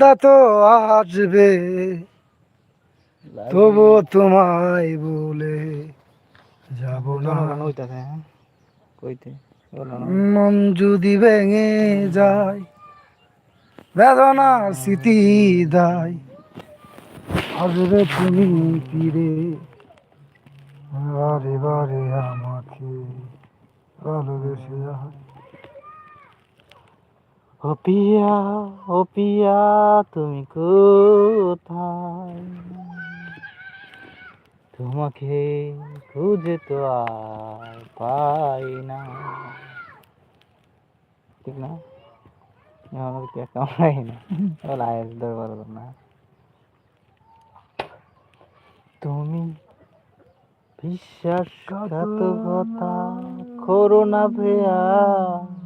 তা তো আসবে তবু তোমায় বলে যাব না। হ্যাঁ? না। মন যদি ভেঙে যায় বেদনা স্মৃতি দায় আসবে তুমি ফিরে। বারে বারে আমাকে ভালোবেসে যায় ও পিয়া ও পিয়া, তুমি কোথায়? তোমাকে খুঁজে তো আর পাই না। ঠিক না? আমাকে কে কামাই না? বলা আয়েস না। তুমি বিশ্বাস বিশ্বাসঘাতকতা করো না ভেয়া।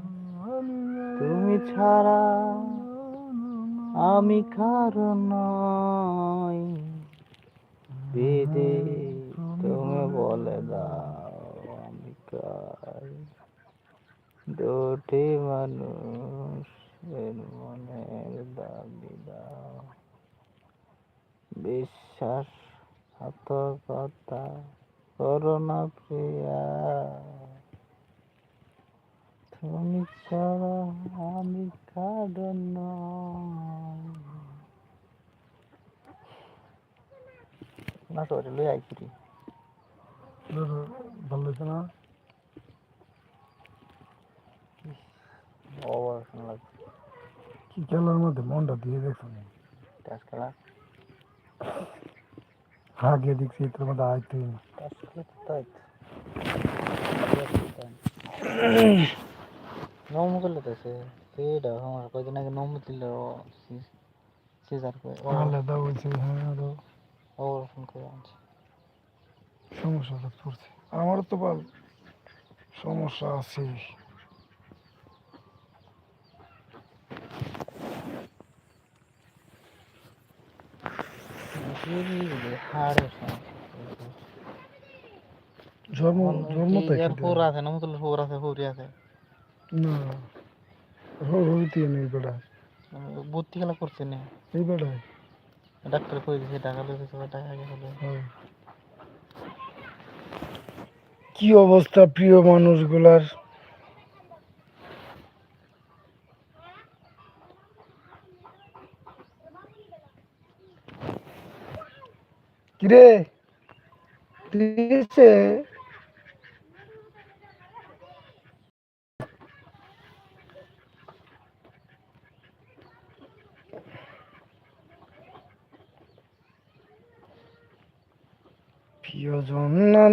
তুমি ছাড়া আমি কারণ নই। বেদে তুমি বলে দাও আমি কার? দুটি মানুষের মনের দাবি দাও। বিশ্বাস কথা করো না প্রিয়া। তুমি ছাড়া আমি কারণ না সরি লই আইছি রে ভালো হয়েছে না? ওভার লাগছে। কি খেলার মধ্যে মনটা দিয়ে দেখছ টাচ খেলা। আগে দেখছি এটার মধ্যে আইতে টাচ খেলা তো তাই। নম করলে তো সে সেটা আমার কয়দিন আগে নম দিল সিজার করে আলাদা হয়েছে হ্যাঁ আরও করে আনছে। সমস্যাটা পড়ছে। আমারও তো বল সমস্যা আছে। হাড়ের জন্ম জন্ম তো ফোর আছে না মতল ফোর আছে ফোরই আছে। না। হইতে নেই বেড়া। ভর্তি খেলা করছে না। এই বেড়ায় ডাক্তার কই দিছে টাকা লইছে সবাই টাকা আগে কি অবস্থা প্রিয় মানুষগুলার? কিরে? দিছে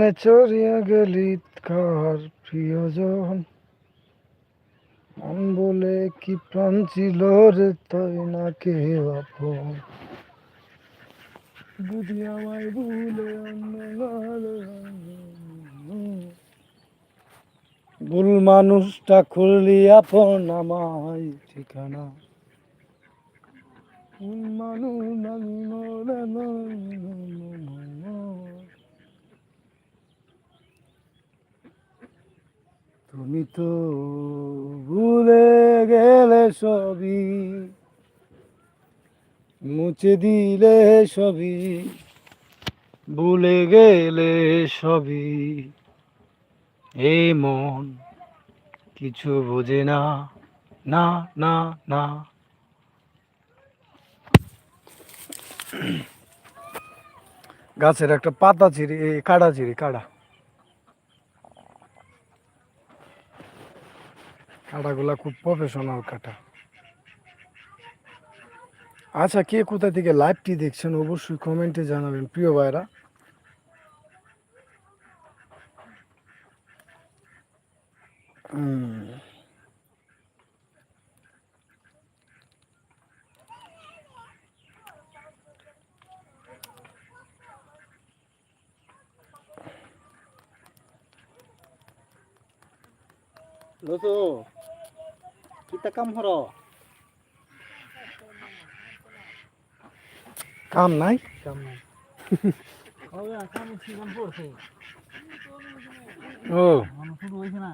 নামে চড়িয়া গেলি কার প্রিয়জন? মন বলে কি প্রাণ ছিল রে তাই না কে আপন? বুঝি আমায় ভুলে ভুল মানুষটা খুললি আপন আমায় ঠিকানা। ভুল মানুষ আমি মরে না তুমি তো ভুলে গেলে সবই, মুছে দিলে সবই, ভুলে গেলে সবই। এই মন কিছু বোঝে না না না না। গাছের একটা পাতা এই কাটা চিরি কাটা কাটাগুলা খুব প্রফেশনাল কাটা। আচ্ছা কে কোথা থেকে লাইভটি দেখছেন অবশ্যই কমেন্টে জানাবেন, প্রিয় ভাইরা হুম। কিতা কাম হরো কাম নাই। কাম নাই ও শুরু হইছে না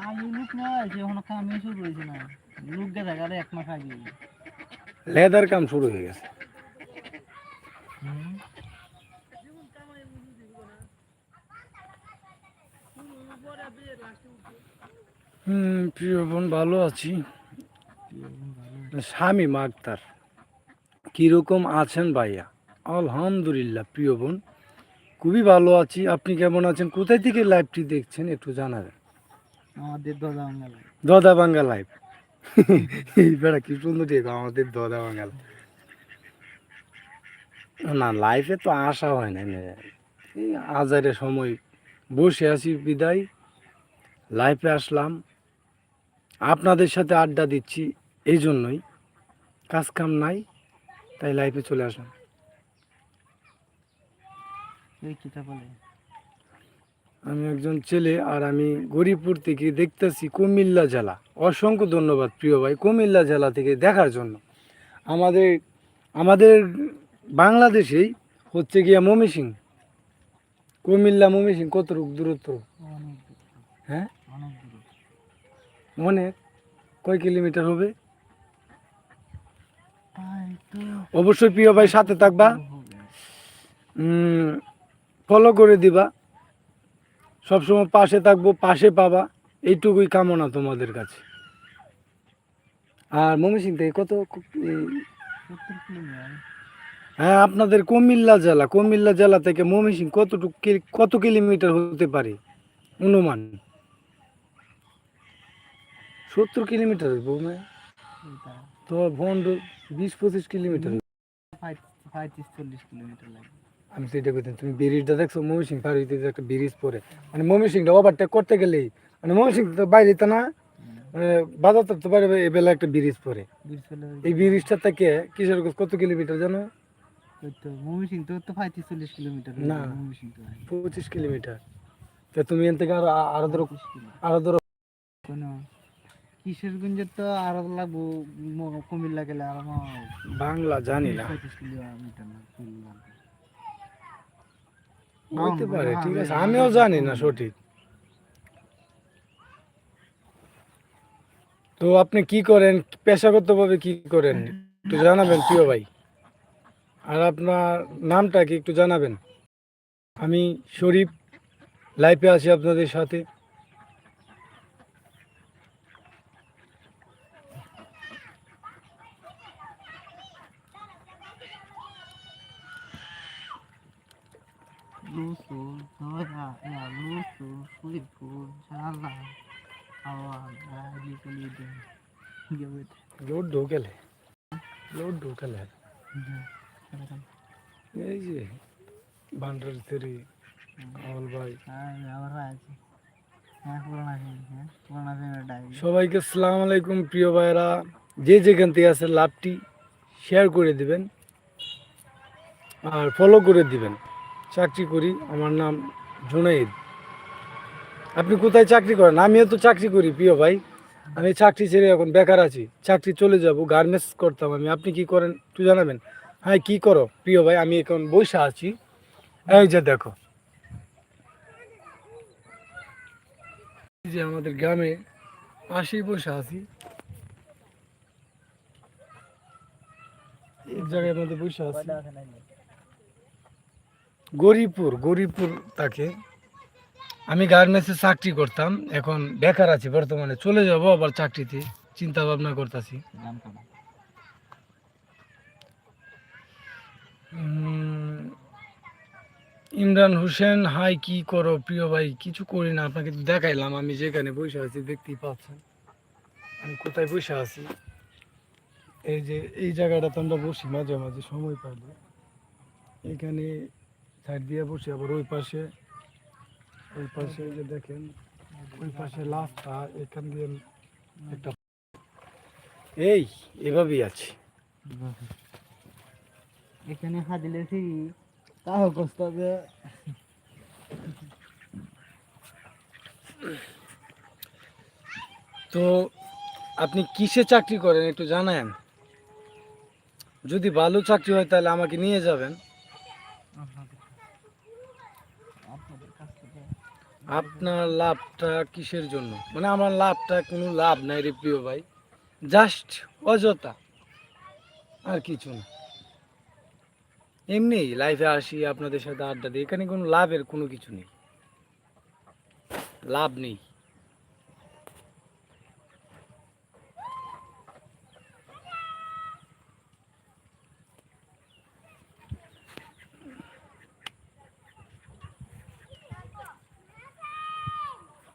আমি লুক না। আছে এখনও কামই শুরু করেছে না। লুক গেছে গেলে এক মাস আগে। লেদার কাম শুরু হয়ে গেছে হুম হুম প্রিয় বোন ভালো আছি। স্বামী মাগতার কীরকম আছেন ভাইয়া? আলহামদুলিল্লাহ প্রিয় বোন খুবই ভালো আছি। আপনি কেমন আছেন? কোথায় থেকে লাইভটি দেখছেন একটু জানাবেন? আমাদের দাদা আঙ্গাল দদা বাঙ্গা লাইভ এই বেড়া কি সুন্দর আমাদের দদা বাঙ্গাল না লাইফে তো আসা হয় না। না। এই আজারের সময় বসে আছি বিদায়। লাইফে আসলাম। আপনাদের সাথে আড্ডা দিচ্ছি এই জন্যই। কাজ কাম নাই তাই লাইফে চলে আসলাম। বলে? আমি একজন ছেলে আর আমি গরিবপুর থেকে দেখতেছি কুমিল্লা জেলা। অসংখ্য ধন্যবাদ প্রিয় ভাই কুমিল্লা জেলা থেকে দেখার জন্য। আমাদের আমাদের বাংলাদেশেই হচ্ছে গিয়া মমিসিং কুমিল্লা মমিসিং কত রূপ দূরত্ব? হ্যাঁ? অনেক কয় কিলোমিটার হবে? অবশ্যই প্রিয় ভাই, সাথে থাকবা। ফলো করে দিবা। সবসময় পাশে থাকব, পাশে পাবা। এইটুকুই কামনা তোমাদের কাছে। আর ময়মনসিং থেকে কত হ্যাঁ আপনাদের কুমিল্লা জেলা কুমিল্লা জেলা থেকে ময়মনসিং কতটুকু কত কিলোমিটার হতে পারে? অনুমান। সত্তর কিলোমিটার বৌমা তো ভন্ড বিশ পঁচিশ কিলোমিটার পঁয়ত্রিশ চল্লিশ কিলোমিটার লাগে আমি সেটা বলতাম তুমি ব্রিজটা দেখছ ময়মনসিং পার হইতে একটা ব্রিজ পরে মানে ময়মনসিংটা ওভারটেক করতে গেলেই মানে ময়মনসিং তো বাইরে তো না মানে বাজার তো বাইরে এবেলা একটা ব্রিজ পরে এই ব্রিজটা থেকে কিশোরগঞ্জ কত কিলোমিটার জানো? ময়মনসিং তো তো পঁয়ত্রিশ চল্লিশ কিলোমিটার না। পঁচিশ কিলোমিটার। তো তুমি এন থেকে আরও আরও ধরো আরও ধরো। কিশোরগঞ্জের তো আরও লাগবো কুমিল্লা গেলে আরও বাংলা জানি না। হইতে পারে ঠিক আছে। আমিও জানি না। সঠিক। তো আপনি কি করেন? পেশাগতভাবে কি করেন? একটু জানাবেন প্রিয় ভাই। আর আপনার নামটা কি একটু জানাবেন? আমি শরীফ লাইফে আছি আপনাদের সাথে। ইয়া লুসু সুইপুর ঝালা হাওয়া গাড়ি চলি দে গেবে লোড ঢোকেলে লোড ঢোকেলে এই যে বান্ডার থেরি আমল ভাই সবাইকে সালাম আলাইকুম প্রিয় ভাইরা যে যেখান থেকে আছে লাভটি শেয়ার করে দিবেন আর ফলো করে দিবেন চাকরি করি, আমার নাম জুনাইদ। আপনি কোথায় চাকরি করেন? আমিও তো চাকরি করি, প্রিয় ভাই। আমি চাকরি ছেড়ে এখন বেকার আছি। চাকরি চলে যাব, গার্মেন্টস করতাম আমি। আপনি কি করেন একটু জানাবেন? হ্যাঁ কি করো? প্রিয় ভাই, আমি এখন বসে আছি। এই যে দেখো। যে আমাদের গ্রামে পাশেই বসে আছি। এক জায়গায় আমাদের বসে আছি। গরিপুর গরিপুর তাকে। আমি গার্মেন্টসে চাকরি করতাম এখন বেকার আছি বর্তমানে। চলে যাব আবার চাকরিতে চিন্তা ভাবনা করতেছি ইমরান হোসেন হাই কি করো প্রিয় ভাই? কিছু করি না আপনাকে দেখাইলাম আমি যেখানে বসে আছি দেখতেই পাচ্ছেন। আমি কোথায় বসে আছি? এই যে এই জায়গাটাতে আমরা বসি মাঝে মাঝে সময় পাইলে এখানে সাইড দিয়ে বসি আবার ওই পাশে ওই পাশে যে দেখেন ওই পাশে লাস্টটা এখান দিয়ে একটা এই এভাবেই আছে। এখানে হাদিলে ফি তাও কষ্ট হবে। তো আপনি কিসে চাকরি করেন একটু জানান যদি ভালো চাকরি হয় তাহলে আমাকে নিয়ে যাবেন আপনাদের কাছ থেকে আপনার লাভটা কিসের জন্য? মানে আমার লাভটা কোনো লাভ নাই রে প্রিয় ভাই। জাস্ট অযথা। আর কিছু না। এমনি লাইফে আসি, আপনাদের সাথে আড্ডা দিই, এখানে কোনো লাভের কোনো কিছু নেই। লাভ নেই।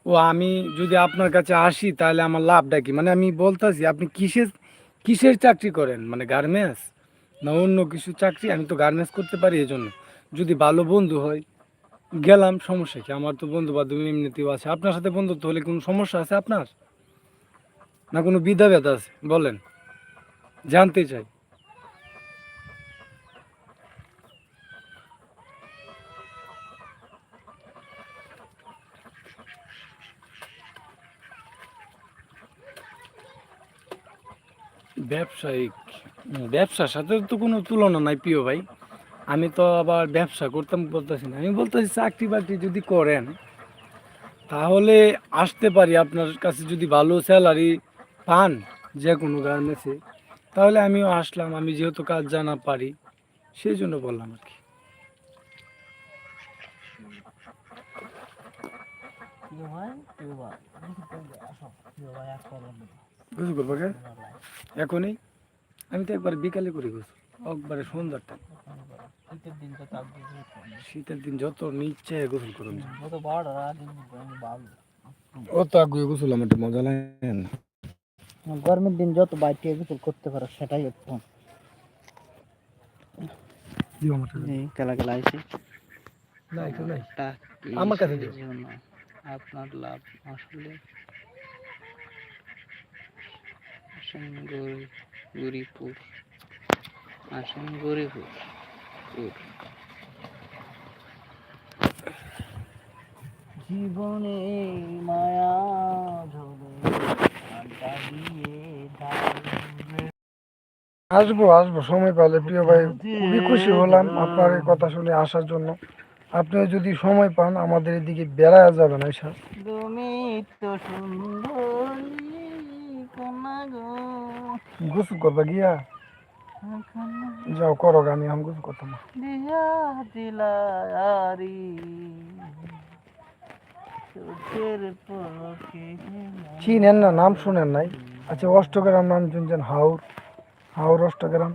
ও আমি যদি আপনার কাছে আসি, তাহলে আমার লাভটা কি? মানে আমি বলতেছি, আপনি কিসের কিসের চাকরি করেন? মানে গার্মেন্টস? না অন্য কিছু চাকরি? আমি তো গার্মেন্টস করতে পারি এই জন্য যদি ভালো বন্ধু হয়, গেলাম, সমস্যা কি? আমার তো বন্ধু বান্ধব এমনিতেও আছে। আপনার সাথে বন্ধুত্ব হলে কোনো সমস্যা আছে আপনার? না কোনো বিধা ব্যথা আছে? বলেন। জানতে চাই। ব্যবসায়িক ব্যবসার সাথে তো কোনো তুলনা নাই প্রিয় ভাই আমি তো আবার ব্যবসা করতাম বলতেছি না আমি বলতেছি চাকরি বাকরি যদি করেন তাহলে আসতে পারি আপনার কাছে যদি ভালো স্যালারি পান যে কোনো গার্মেন্টসে তাহলে আমিও আসলাম আমি যেহেতু কাজ জানা পারি সেই জন্য বললাম আর কি ভাই ভাই করব কে? এখনই? আমি তো একবার বিকালে করি গোসল একবারে সন্ধ্যার টাইম শীতের দিন তো যত নিচ্ছে গোসল করুন ও তো বড় রাত দিন আমি ভালো ও তো আগুয়ে গোসল আমার একটু মজা লাগে না। গরমের দিন যত বাইরে গোসল করতে পারো সেটাই উত্তম কেলা কেলা টা আমার কাছে। আপনার লাভ আসলে আসেন গরি গরিপুর আসেন গরিপুর পুর। জীবনে মায়া। আসব আসব সময় পেলে প্রিয় ভাই খুবই খুশি হলাম আপনার এই কথা শুনে আসার জন্য আপনিও যদি সময় পান আমাদের এদিকে বেড়ায় যাবেন আইসা তুমি তো সুন্দরী কন্যা গো করবা গিয়া যাও করো গা, আমি আমি করতাম দিয়া দিলারি চিনেন না নাম শুনেন নাই। আচ্ছা অষ্টগ্রাম নাম শুনছেন হাওর। হাওর অষ্টগ্রাম।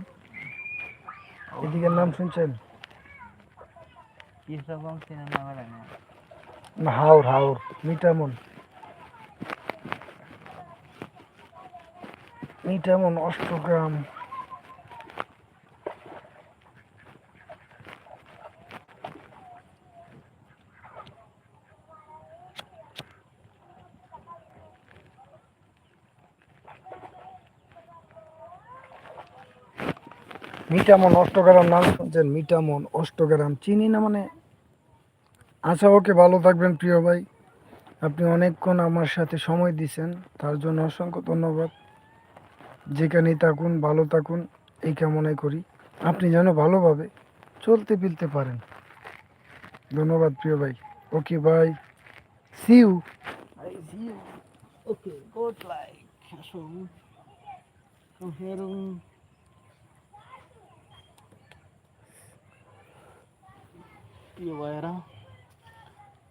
এদিকে নাম শুনছেন? হাওর হাওর মিটামন। মিটামন অষ্টগ্রাম মিটামন অষ্টগ্রাম নাম শুনছেন, মিটামন অষ্টগ্রাম চিনি না মানে? আচ্ছা ওকে ভালো থাকবেন প্রিয় ভাই। আপনি অনেকক্ষণ আমার সাথে সময় দিয়েছেন, তার জন্য অসংখ্য ধন্যবাদ। যেখানেই থাকুন ভালো থাকুন এই কামনাই করি। আপনি যেন ভালোভাবে চলতে ফিরতে পারেন। ধন্যবাদ প্রিয় ভাই। ওকে ভাই see you good like. So, so here um, প্রিয়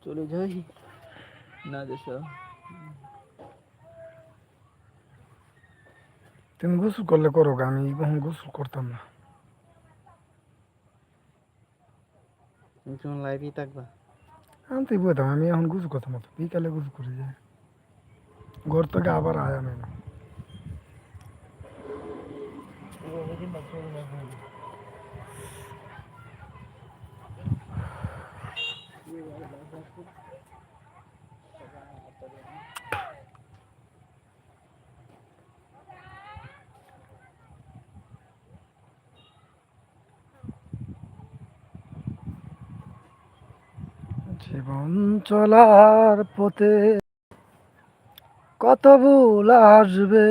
চলে যাই। না দেশ তুমি গোসল করলে করো গা, আমি এখন গোসল করতাম না। তুমি লাইভই থাকবা? আমি তো বলতাম আমি এখন গোসল করতাম তো, বিকালে গোসল করে যাই ঘর থেকে আবার আয়া আমি। না জীবন চলার পথে কত ভুল আসবে?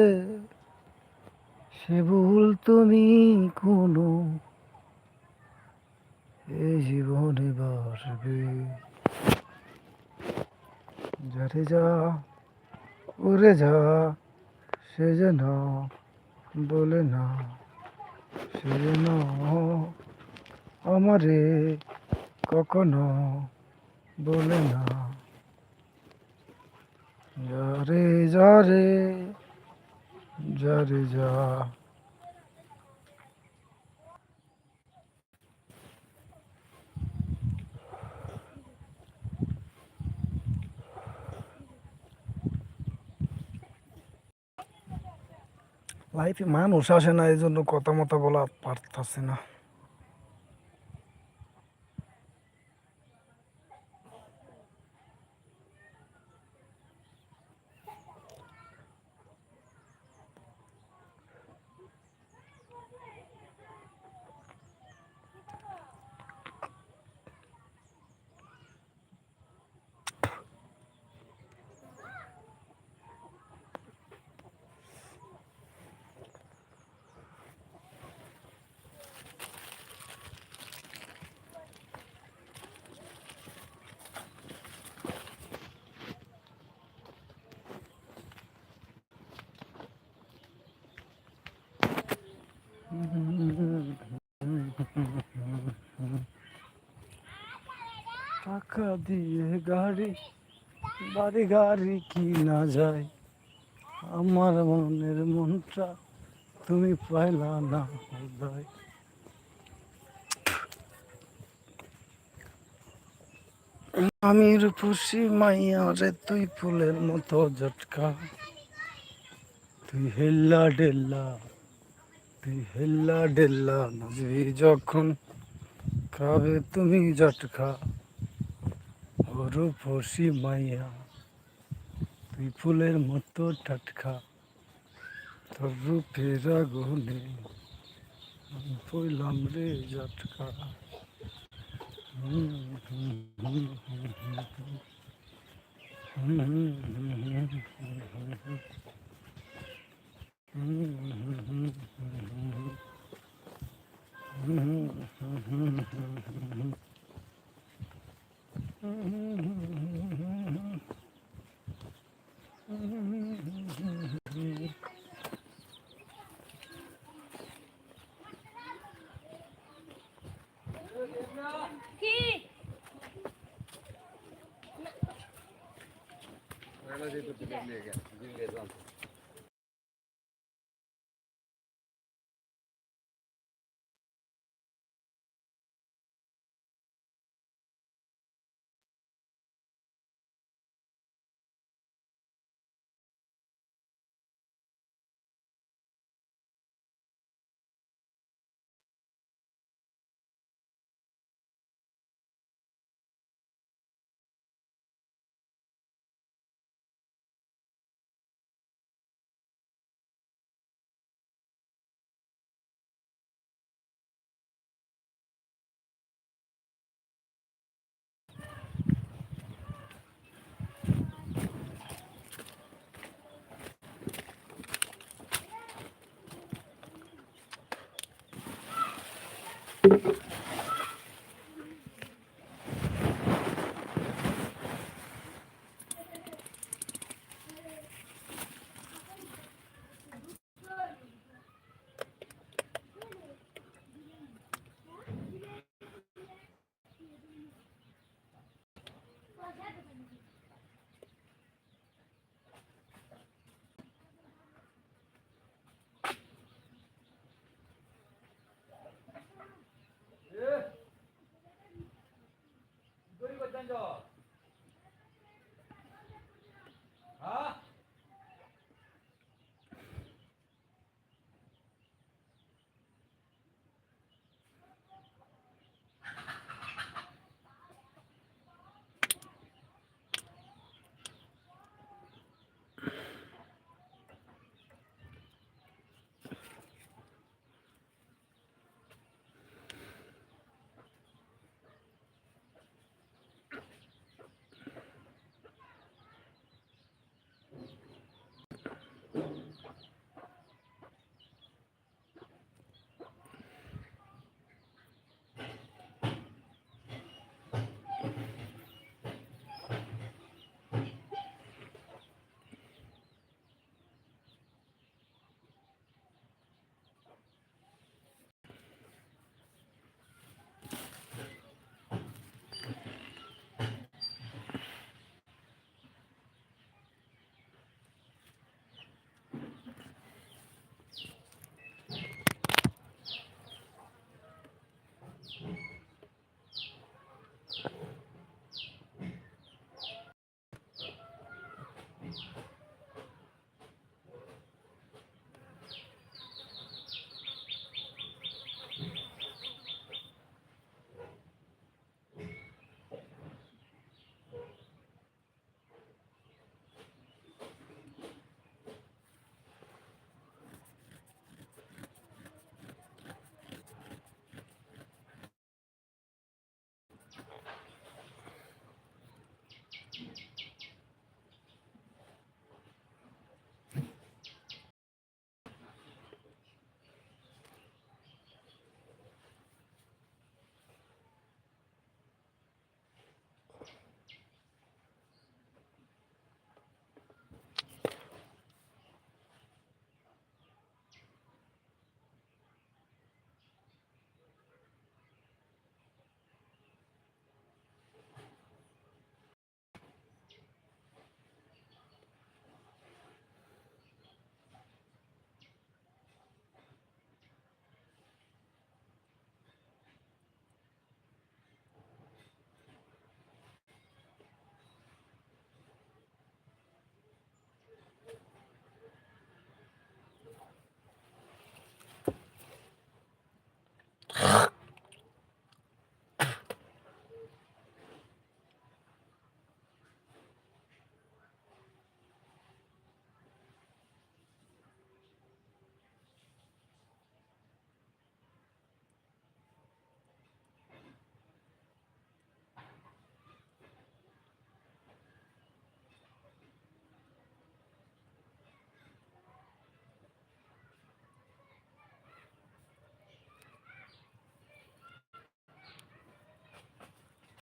সে ভুল তুমি কোনো এই জীবনে বসবে। যারে যা উড়ে যা, সে যেন বলে না, সে যেন আমারে কখনো বলে না। যারে যারে যারে যা লাইফে মানুষ আসে না এই জন্য কথা মতো বলা পারতাছে না। টাকা দিয়ে গাড়ি, বাড়ি গাড়ি কিনা যায়? আমার মনের মনটা তুমি পাইলা না বোধহয় আমি রূপসী মাইয়া রে, তুই ফুলের মতো জটকা তুই হেল্লা ডেল্লা, তুই হেল্লা ডেল্লা নাচবি যখন খাবে তুমি জটকা ও রূপসী মাইয়া তুই ফুলের মতো টাটকা তোর রূপের আমি পইলাম রে জটকা। হুম, হুম,